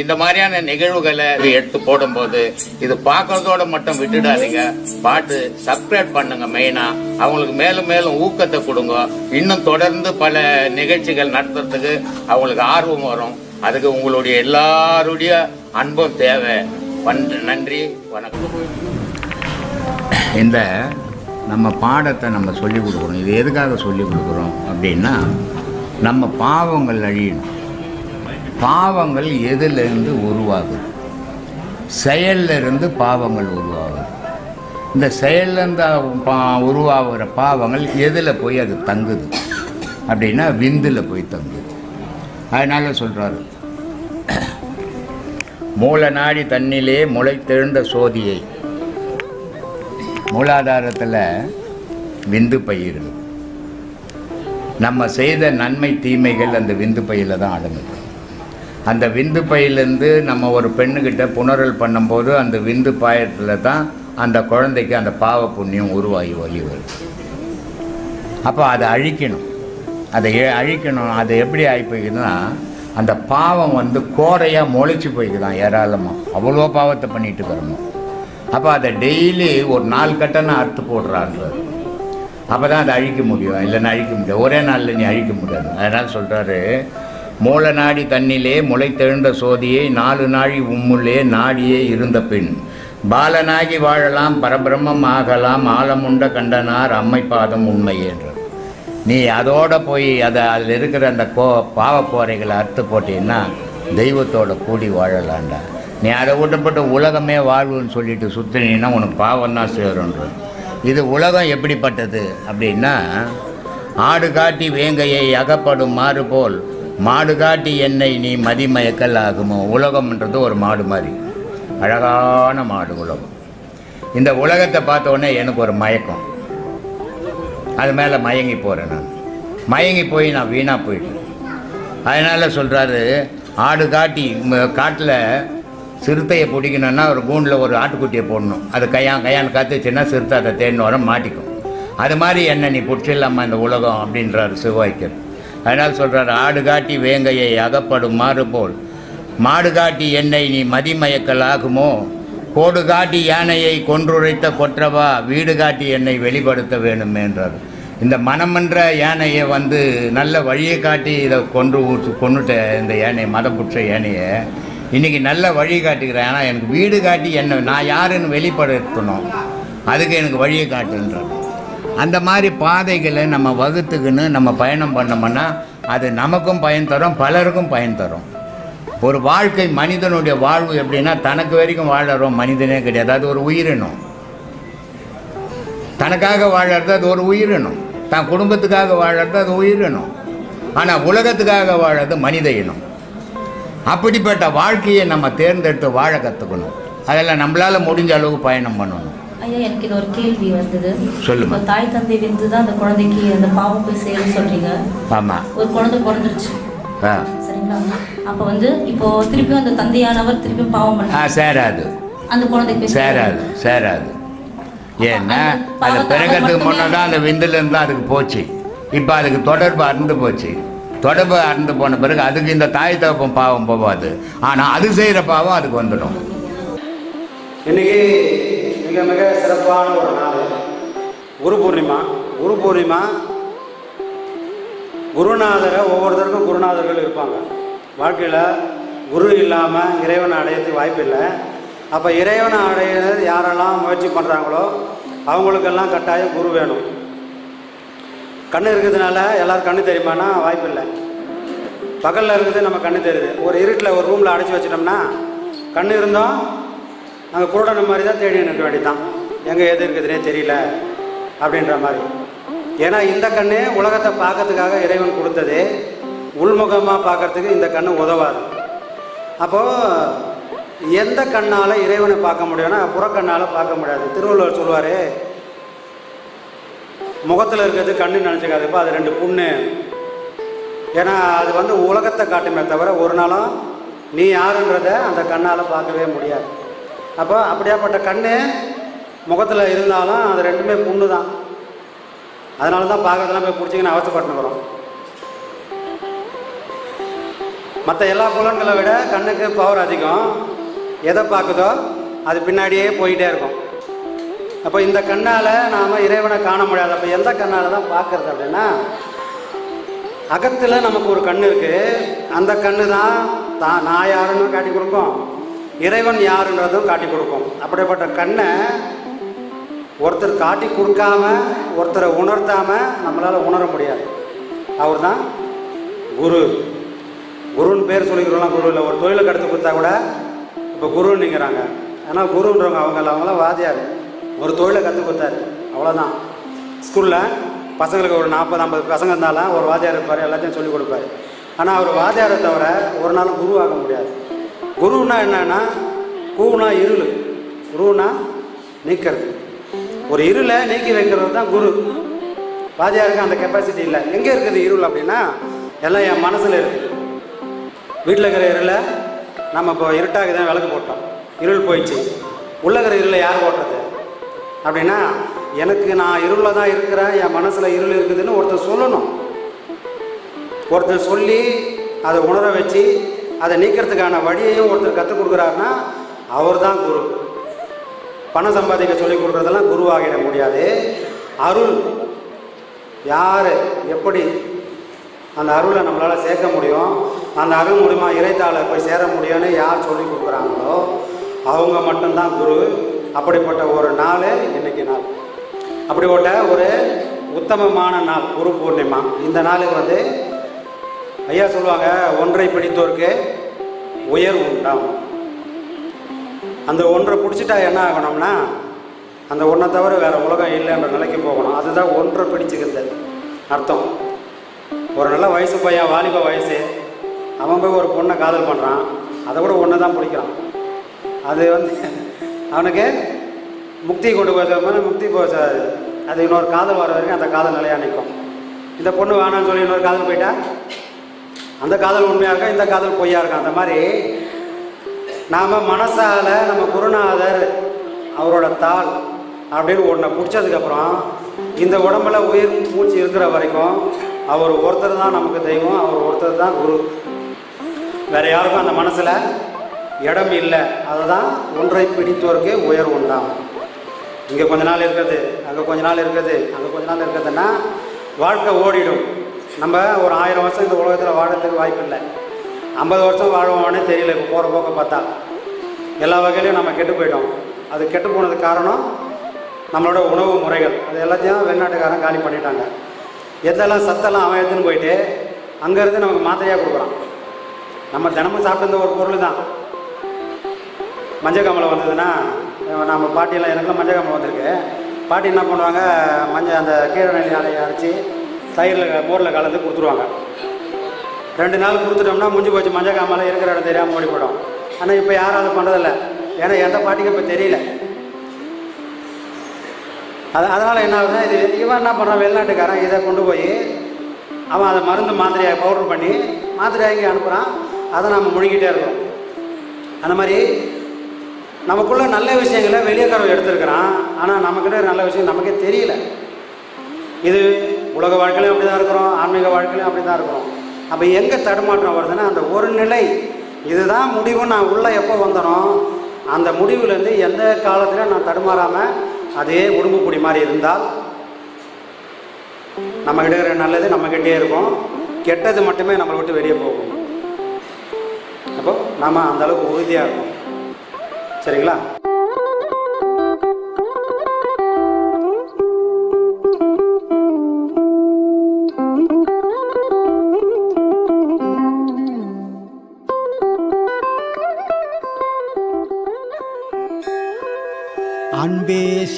இந்த மாதிரியான நிகழ்வுகளை எடுத்து போடும்போது இது பார்க்கறதோட மட்டும் விட்டுடாதீங்க. பாட்டு சப்ஸ்கிரைப் பண்ணுங்க மெயினா அவங்களுக்கு மேலும் மேலும் ஊக்கத்தை கொடுங்க. இன்னும் தொடர்ந்து பல நிகழ்ச்சிகள் நடத்துறதுக்கு அவங்களுக்கு ஆர்வம் வரும். அதுக்கு உங்களுடைய எல்லாருடைய அன்பும் தேவை. நன்றி வணக்கம். இந்த நம்ம பாடத்தை நம்ம சொல்லிக் கொடுக்குறோம் இது எதுக்காக சொல்லிக் கொடுக்குறோம் அப்படின்னா நம்ம பாவங்கள் அழியணும். பாவங்கள் எதிலிருந்து உருவாகுது? செயலிருந்து பாவங்கள் உருவாகுது. இந்த செயல்லிருந்து பா உருவாகிற பாவங்கள் எதில் போய் அது தங்குது? அப்படின்னா விந்தில் போய் தங்குது. அதனால் சொல்கிறாரு மூல நாடி தன்னிலே முளைத்தெழுந்த சோதியை. மூலாதாரத்தில் விந்து பயிர் நம்ம செய்த நன்மை தீமைகள் அந்த விந்து பையில் தான் அடங்குது அந்த விந்து பையிலேருந்து நம்ம ஒரு பெண்ணுக்கிட்ட புணரல் பண்ணும்போது அந்த விந்து பாயத்தில் தான் அந்த குழந்தைக்கு அந்த பாவ புண்ணியம் உருவாகி வழி வருது. அப்போ அதை அழிக்கணும். அதை அழிக்கணும். அது எப்படி ஆகிப்போய்க்குதுன்னா அந்த பாவம் வந்து கோரையாக முளைச்சி போய்க்குதான் ஏராளமாக அவ்வளோ பாவத்தை பண்ணிட்டு வரணும் அப்போ அதை டெய்லி ஒரு நாள் கட்டணம் அறுத்து போடுறான்றார் அப்போ தான் அதை அழிக்க முடியும். இல்லைன்னா அழிக்க முடியாது. ஒரே நாளில் நீ அழிக்க முடியாது. அதனால் சொல்கிறாரு மூலநாடி தன்னிலே முளைத்தெழுந்த சோதியை நாலு நாழி உம்முள்ளே நாடியே இருந்த பெண் பாலனாகி வாழலாம் பரபிரம்மம் ஆகலாம் ஆலமுண்ட கண்டனார் அம்மை பாதம் உண்மை என்றார் நீ அதோட போய் அதை அதில் இருக்கிற அந்த கோ பாவக்கோரைகளை அறுத்து போட்டீங்கன்னா தெய்வத்தோட கூடி வாழலாம்டா. நீ அதை விட்டுப்பட்டு உலகமே வாழ்வுன்னு சொல்லிட்டு சுற்றினீன்னா உனக்கு பாவம் தான் சேரும்ன்ற இது உலகம் எப்படிப்பட்டது அப்படின்னா ஆடு காட்டி வேங்கையை அகப்படும் மாறு போல் மாடு காட்டி என்னை நீ மதிமயக்கல் ஆகுமோ உலகம்ன்றது ஒரு மாடு மாதிரி. அழகான மாடு உலகம். இந்த உலகத்தை பார்த்த உடனே எனக்கு ஒரு மயக்கம். அது மேலே மயங்கி போகிறேன் நான். மயங்கி போய் நான் வீணாக போயிட்டேன். அதனால் சொல்கிறாரு ஆடு காட்டி காட்டில் சிறுத்தையை பிடிக்கணுன்னா ஒரு கூண்டில் ஒரு ஆட்டுக்குட்டியை போடணும். அது கையான் கையான் காத்துச்சுன்னா சிறுத்தை அதை தேடின்னு வர மாட்டிக்கும். அது மாதிரி என்ன நீ பிடிச்சிடலாமா இந்த உலகம்? அப்படின்றாரு சிவாய்க்கர். அதனால் சொல்கிறார் ஆடு காட்டி வேங்கையை அகப்படும் மாறு போல். மாடு காட்டி என்னை நீ மதிமயக்கல் ஆகுமோ? கோடு காட்டி யானையை கொன்றுரைத்த கொற்றவா? வீடு காட்டி என்னை வெளிப்படுத்த வேணும் என்றார். இந்த மனமன்ற யானையை வந்து நல்ல வழியை காட்டி இதை கொன்று ஊற்று கொண்டுட்ட இந்த யானையை மதம் புற்ற யானையை இன்றைக்கி நல்ல வழி காட்டுகிறேன். ஆனால் எனக்கு வீடு காட்டி என்னை நான் யாருன்னு வெளிப்படுத்தணும். அதுக்கு எனக்கு வழியை காட்டுன்றார். அந்த மாதிரி பாதைகளை நம்ம வகுத்துக்குன்னு நம்ம பயணம் பண்ணோம்னா அது நமக்கும் பயன் தரும் பலருக்கும் பயன் தரும். ஒரு வாழ்க்கை மனிதனுடைய வாழ்வு எப்படின்னா தனக்கு வரைக்கும் வாழறோம் மனிதனே கிடையாது. அது ஒரு உயிரினம். தனக்காக வாழறது அது ஒரு உயிரினம். தான் குடும்பத்துக்காக வாழறது அது உயிரினம். ஆனால் உலகத்துக்காக வாழறது மனித இனம். அப்படிப்பட்ட வாழ்க்கையை நம்ம தேர்ந்தெடுத்து வாழ கற்றுக்கணும் அதில் நம்மளால் முடிஞ்ச அளவுக்கு பயணம் பண்ணணும். ஐயா எனக்கு இது ஒரு கேள்வி வந்தது. இப்போ தாய் தந்தை விந்து தான் அந்த குழந்தைக்கு அந்த பாவம் போய் சேரும் சொல்றீங்க. ஆமாம் ஒரு குழந்தை பிறந்துருச்சு. ஆ. சரிங்களா? அப்போ வந்து இப்போ திருப்பியும் அந்த தந்தையானவர் திருப்பியும் பாவம் ஆ பண்ண சேராது. அந்த குழந்தைக்கு சேராது சேராது. ஏன்னா அந்த அது பிறக்கிறதுக்கு அவர் முன்னே தான் அந்த விந்துலேருந்து தான் அதுக்கு போச்சு. இப்போ அதுக்கு தொடர்பு அறுந்து போச்சு. தொடர்பு அறுந்து போன பிறகு அதுக்கு இந்த தாய் தகப்பன் பாவம் போகாது ஆனால் அது செய்கிற பாவம் அதுக்கு வந்துடும். இன்னைக்கு மிக மிக சிறப்பான ஒரு நாள். குரு பூர்ணிமா. குரு பூர்ணிமா குருநாதரை ஒவ்வொருத்தருக்கும் குருநாதர்கள் இருப்பாங்க. வாழ்க்கையில் குரு இல்லாமல் இறைவனை அடையிறதுக்கு வாய்ப்பு இல்லை. அப்போ இறைவனை அடையிறது யாரெல்லாம் முயற்சி பண்ணுறாங்களோ அவங்களுக்கெல்லாம் கட்டாயம் குரு வேணும். கண்ணு இருக்கிறதுனால எல்லோரும் கண்ணு தெரியுமானா வாய்ப்பு இல்லை. பகலில் இருக்கிறது நம்ம கண்ணு தெரியுது. ஒரு இருட்டில் ஒரு ரூமில் அடைச்சி வச்சிட்டோம்னா கண்ணு இருந்தோம் நாங்கள் குருடனை மாதிரி தான் தேடி நிற்க வேண்டியதான் எங்கே எது இருக்குதுன்னே தெரியல அப்படின்ற மாதிரி. ஏன்னா இந்த கண்ணு உலகத்தை பார்க்கறதுக்காக இறைவன் கொடுத்தது உள்முகமாக பார்க்கறதுக்கு இந்த கண்ணு உதவாது. அப்போது எந்த கண்ணால் இறைவனை பார்க்க முடியும்னா புறக்கண்ணால் பார்க்க முடியாது. திருவள்ளுவர் சொல்லுவார் முகத்தில் இருக்கிறது கண்ணு நினச்சிக்காதுப்பா அது ரெண்டு புண்ணு. ஏன்னா அது வந்து உலகத்தை காட்டுமே தவிர ஒரு நாளும் நீ யாருன்றத அந்த கண்ணால் பார்க்கவே முடியாது. அப்போ அப்படியாப்பட்ட கண்ணு முகத்தில் இருந்தாலும் அது ரெண்டுமே புண்ணு தான் அதனால தான் பார்க்கறதெல்லாம் போய் பிடிச்சிங்கன்னு அவசப்பட்டுக்கிறோம் மற்ற எல்லா புலன்களை விட கண்ணுக்கு பவர் அதிகம். எதை பார்க்குதோ அது பின்னாடியே போயிட்டே இருக்கும். அப்போ இந்த கண்ணால் நாம் இறைவனை காண முடியாது. அப்போ எந்த கண்ணால் தான் பார்க்கறது அப்படின்னா அகத்தில் நமக்கு ஒரு கண் இருக்குது அந்த கண்ணு தான் தான் நான் யாருன்னு காட்டி கொடுக்கும். இறைவன் யாருன்றதும் காட்டி கொடுக்கும். அப்படிப்பட்ட கண்ணை ஒருத்தர் காட்டி கொடுக்காம ஒருத்தரை உணர்த்தாம நம்மளால் உணர முடியாது. அவர் தான் குரு. குருன்னு பேர் சொல்லிக்கிறோம்லாம் குரு இல்லை. ஒரு தொழிலை கடுத்து கொடுத்தா கூட இப்போ குருன்னுங்கிறாங்க. ஆனால் குருன்றவங்க அவங்க அவங்களாம் வாதியார். ஒரு தொழிலை கற்றுக் கொடுத்தாரு. அவ்வளோதான் ஸ்கூலில் பசங்களுக்கு ஒரு நாற்பது ஐம்பது பசங்க இருந்தாலும் ஒரு வாத்தியார் இருப்பார் எல்லாத்தையும் சொல்லிக் கொடுப்பாரு. ஆனால் அவர் வாத்தியாரை தவிர ஒரு நாளும் குருவாக முடியாது. குருன்னா என்னன்னா கூனா இருள். குருனா நீக்கிறது. ஒரு இருளை நீக்கி வைக்கிறது தான் குரு. பாதியாருக்கு அந்த கெப்பாசிட்டி இல்லை. எங்கே இருக்குது இருள் அப்படின்னா எல்லாம் என் மனசில் இருக்குது வீட்டில் இருக்கிற இருளை நம்ம இப்போ இருட்டாக தான் விளக்கு போட்டோம். இருள் போயிடுச்சு. உள்ள இருக்கிற இருளை யார் போட்டது? அப்படின்னா எனக்கு நான் இருளில் தான் இருக்கிறேன் என் மனசில் இருள் இருக்குதுன்னு ஒருத்தர் சொல்லணும். ஒருத்தர் சொல்லி அதை உணர வச்சு அதை நீக்கிறதுக்கான வழியையும் ஒருத்தர் கற்றுக் கொடுக்குறாருன்னா அவர் தான் குரு. பணம் சம்பாதிக்க சொல்லிக் கொடுக்குறதெல்லாம் குருவாகிட முடியாது. அருள் யார் எப்படி அந்த அருளை நம்மளால் சேர்க்க முடியும்? அந்த அருள் மூலிமா இறைத்தாளை போய் சேர முடியும்னு யார் சொல்லி கொடுக்குறாங்களோ அவங்க மட்டும்தான் குரு. அப்படிப்பட்ட ஒரு நாள் இன்னைக்கு நாள். அப்படிப்பட்ட ஒரு உத்தமமான நாள் குரு பூர்ணிமா. இந்த நாளுக்கு வந்து ஐயா சொல்லுவாங்க ஒன்றை பிடித்தோருக்கு உயர்வு உண்டாம். அந்த ஒன்றை பிடிச்சிட்டா என்ன ஆகணும்னா அந்த ஒன்றை தவிர வேறு உலகம் இல்லைன்ற நிலைக்கு போகணும். அதுதான் ஒன்றை பிடிச்சிக்கிறது. அர்த்தம். ஒரு நல்ல வயசு பையன் வாலிப வயசு அவன் போய் ஒரு பொண்ணை காதல் பண்ணுறான் அதை கூட ஒன்று தான் பிடிக்கிறான். அது வந்து அவனுக்கு முக்தி கொண்டு போகிறது முக்தி போ அது இன்னொரு காதல் வர வரைக்கும் அந்த காதல் நிலையாக நிற்கும். இந்த பொண்ணு வேணாம்னு சொல்லி இன்னொரு காதல் போயிட்டா? அந்த காதல் உண்மையாக இருக்கா? இந்த காதல் பொய்யா இருக்கா? அந்த மாதிரி நாம் மனசால் நம்ம குருநாதர் அவரோட தாள் அப்படின்னு ஒன்றை பிடிச்சதுக்கப்புறம் இந்த உடம்புல உயிர் மூச்சு இருக்கிற வரைக்கும் அவர் ஒருத்தர் தான் நமக்கு தெய்வம் அவர் ஒருத்தர் தான் குரு. வேற யாருக்கும் அந்த மனசில் இடம் இல்லை. அதுதான் ஒன்றை பிடித்தோருக்கு உயர் உண்டாகும் இங்கே கொஞ்ச நாள் இருக்குது அங்கே கொஞ்ச நாள் இருக்குது அங்கே கொஞ்ச நாள் இருக்குதுன்னா வாழ்க்கை ஓடிடும். நம்ம ஒரு ஆயிரம் வருஷம் இந்த உலகத்தில் வாழறதுக்கு வாய்ப்பு இல்லை. ஐம்பது வருஷம் வாழ்வோம்னே தெரியல இப்போ போகிற போக்க பார்த்தா. எல்லா வகையிலையும் நம்ம கெட்டு போயிட்டோம். அது கெட்டு போனதுக்கு காரணம் நம்மளோட உணவு முறைகள். அது எல்லாத்தையும் வெளிநாட்டுக்காரன் காலி பண்ணிட்டாங்க. எதெல்லாம் சத்தெல்லாம் அவன் எடுத்துன்னு போயிட்டு அங்கேருந்து நமக்கு மாத்திரையாக கொடுக்குறான். நம்ம தினமும் சாப்பிட்ட ஒரு பொருள் தான். மஞ்சள் காமலை வந்ததுன்னா நம்ம பாட்டியெல்லாம் எனக்குலாம் மஞ்சள் காமலை வந்திருக்கு. பாட்டி என்ன பண்ணுவாங்க மஞ்சள் அந்த கீரை நெல்லி அரைச்சி தயிரில் மோரில் கலந்து கொடுத்துருவாங்க. ரெண்டு நாள் கொடுத்துட்டோம்னா முடிஞ்சு போச்சு மஞ்சள் காமலை இருக்கிற இடம் தெரியாமல் ஓடி போடும் ஆனால் இப்போ யாரும் அதை பண்ணுறதில்ல ஏன்னா எந்த பாட்டிக்கும் இப்போ தெரியல. அது அதனால் என்ன ஆகுதுன்னா இது இவன் என்ன பண்ணுறான் வெளிநாட்டுக்காரன் இதை கொண்டு போய் அவன் அதை மருந்து மாத்திரையாக பவுடர் பண்ணி மாத்திரையாக இங்கே அனுப்புகிறான் அதை நம்ம முழுங்கிட்டே இருக்கோம். அந்த மாதிரி நமக்குள்ள நல்ல விஷயங்களை வெளியக்காரன் எடுத்திருக்கிறான். ஆனால் நம்மக்கிட்ட நல்ல விஷயம் நமக்கே தெரியல. இது உலக வாழ்க்கையிலும் அப்படி தான் இருக்கிறோம் ஆன்மீக வாழ்க்கையிலும் அப்படி தான் இருக்கிறோம். அப்போ எங்கே தடுமாற்றம் வருதுன்னா அந்த ஒரு நிலை இதுதான் முடிவு நான் உள்ளே எப்போ வந்தனோ அந்த முடிவுலேருந்து எந்த காலத்தில் நான் தடுமாறாமல் அதே உடம்பு உடும்புக்குடி மாதிரி இருந்தால் நம்மக்கிட்ட இருக்கிற நல்லது நம்மகிட்டே இருக்கும். கெட்டது மட்டுமே நம்மளை விட்டு வெளியே போகும். அப்போ நாம் அந்த அளவுக்கு உறுதியாக இருக்கும் சரிங்களா?